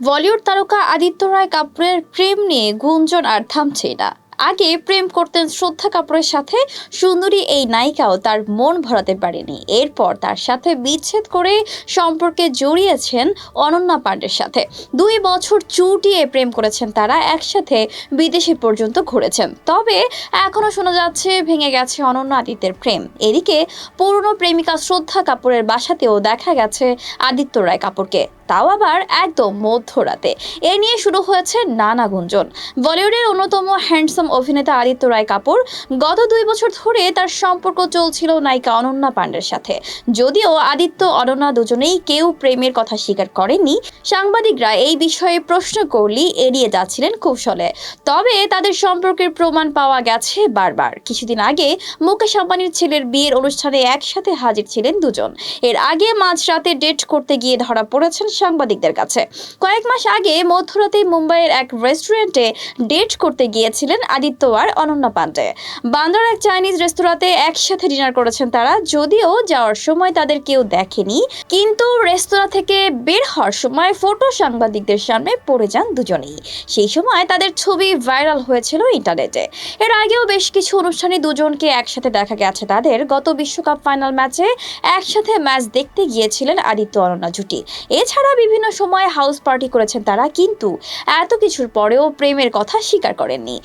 বলিউড তারকা আদিত্য রায় কাপুরের প্রেম নিয়ে গুঞ্জন আর থামছে না। আগে প্রেম করতেন শ্রদ্ধা কাপুরের সাথে, সুন্দরী এই নায়িকাও তার মন ভরাতে পারেনি। এরপর তার সাথে বিচ্ছেদ করে সম্পর্কে জড়িয়েছেন অনন্যা পাণ্ডের সাথে। দুই বছর চুটিয়ে প্রেম করেছেন তারা, একসাথে বিদেশে পর্যন্ত ঘুরেছেন। তবে এখনও শোনা যাচ্ছে, ভেঙে গেছে অনন্য আদিত্যের প্রেম। এদিকে পুরনো প্রেমিকা শ্রদ্ধা কাপুরের বাসাতেও দেখা গেছে আদিত্য রায় কাপুরকে। তাও আবার একদম মধ্যরাতে। এ নিয়ে শুরু হয়েছে নানা গুঞ্জন। বলিউডের অন্যতম হ্যান্ডসাম অভিনেতা আদিত্য রায় কাপুর। গত দুই বছর ধরে তার সম্পর্ক চলছিল নায়িকা অনন্যা পাণ্ডের সাথে। যদিও আদিত্য, অনন্যা দুজনেই কেউ প্রেমের কথা স্বীকার করেননি। সাংবাদিকরা এই বিষয়ে প্রশ্ন করলেই এড়িয়ে যাচ্ছিলেন কৌশলে। তবে তাদের সম্পর্কের প্রমাণ পাওয়া গেছে বারবার। কিছুদিন আগে মুকেশ আম্বানির ছেলের বিয়ের অনুষ্ঠানে একসাথে হাজির ছিলেন দুজন। এর আগে মাঝরাতে ডেট করতে গিয়ে ধরা পড়েছেন সাংবাদিকদের কাছে। কয়েক মাস আগে মধ্যরাতে মুম্বাইয়ের এক রেস্টুরেন্টে ডেট করতে গিয়েছিলেন আদিত্য আর অনন্যা পাণ্ডে বান্দার এক চাইনিজ রেস্তোরাঁতে একসাথে ডিনার করেছেন তারা, যদিও যাওয়ার সময় তাদের কেউ দেখেনি, কিন্তু রেস্তোরাঁ থেকে বের হওয়ার সময় ফটো সাংবাদিকদের সামনে পড়ে যান দুজনেই। সেই সময় তাদের ছবি ভাইরাল হয়েছিল ইন্টারনেটে। এর আগেও বেশ কিছু অনুষ্ঠানে দুজনকে একসাথে দেখা গেছে তাদের। গত বিশ্বকাপ ফাইনাল ম্যাচে একসাথে ম্যাচ দেখতে গিয়েছিলেন আদিত্য অনন্যা জুটি। এছাড়া বিভিন্ন সময় হাউস পার্টি করেছেন তারা, কিন্তু এত কিছুর পরেও প্রেমের কথা স্বীকার করেননি।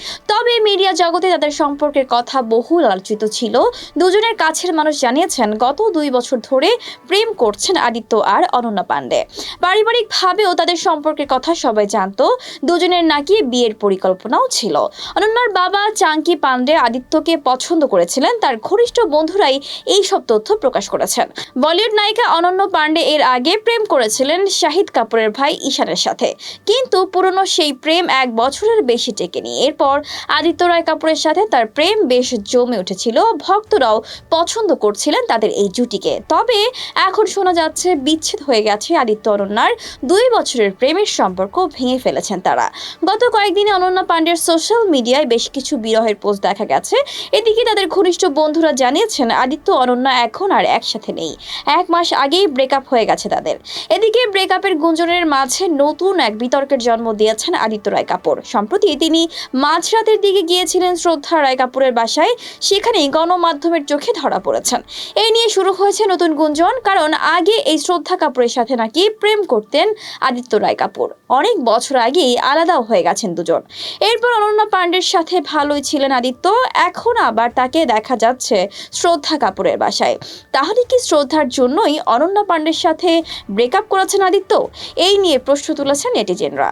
তবে মিডিয়া জগতে তাদের সম্পর্কের কথা বহুল আলোচিত ছিল। দুজনের কাছের মানুষ জানিয়েছেন, গত দুই বছর ধরে প্রেম করছেন আদিত্য আর অনন্যা পাণ্ডে পারিবারিকভাবেও তাদের সম্পর্কের কথা সবাই জানতো, দুজনের নাকি বিয়ের পরিকল্পনাও ছিল। অনন্যার বাবা চাঙ্কি পাণ্ডে আদিত্যকে পছন্দ করেছিলেন, তার ঘনিষ্ঠ বন্ধুরাই এই সব তথ্য প্রকাশ করেছেন। বলিউড নায়িকা অনন্য পাণ্ডে এর আগে প্রেম করেছিলেন শাহিদ কাপুরের ভাই ঈশানের সাথে। কিন্তু পুরনো সেই প্রেম এক বছরের বেশি টেকেনি। এরপর আদিত্য রায় কাপুরের সাথে তার প্রেম বেশ জমে উঠেছিল। ভক্তরাও পছন্দ করছিলেন তাদের এই জুটিকে। তবে এখন শোনা যাচ্ছে বিচ্ছেদ হয়ে গেছে আদিত্য অনন্যার। দুই বছরের প্রেমের সম্পর্ক ভেঙে ফেলেছেন তারা। গত কয়েকদিনে অনন্যা পাণ্ডের সোশ্যাল মিডিয়ায় বেশ কিছু বিরহের পোস্ট দেখা গেছে। এদিকে তাদের ঘনিষ্ঠ বন্ধুরা জানিয়েছেন, আদিত্য, অনন্যা এখন আর একসাথে নেই। এক মাস আগেই ব্রেকআপ হয়ে গেছে তাদের। এদিকে ব্রেকআপের গুঞ্জনের মাঝে নতুন এক বিতর্কের জন্ম দিয়েছেন আদিত্য রায় কাপুর। সম্প্রতি তিনি মাঝরাতের দিকে গিয়েছিলেন শ্রদ্ধা রায় কাপুরের বাসায়, সেখানেই গণমাধ্যমের চোখে ধরা পড়েছেন। এই নিয়ে শুরু হয়েছে নতুন গুঞ্জন, কারণ আগে এই শ্রদ্ধা কাপুরের সাথে নাকি প্রেম করতেন আদিত্য রায় কাপুর অনেক বছর আগেই আলাদাও হয়ে গেছেন দুজন। এরপর অনন্যা পাণ্ডের সাথে ভালোই ছিলেন আদিত্য, এখন আবার তাকে দেখা যাচ্ছে শ্রদ্ধা কাপুরের বাসায়। তাহলে কি শ্রদ্ধার জন্যই অনন্যা পাণ্ডের সাথে ব্রেকআপ করেছেন আদিত্য? এই নিয়ে প্রশ্ন তুলেছেন নেটিজেনরা।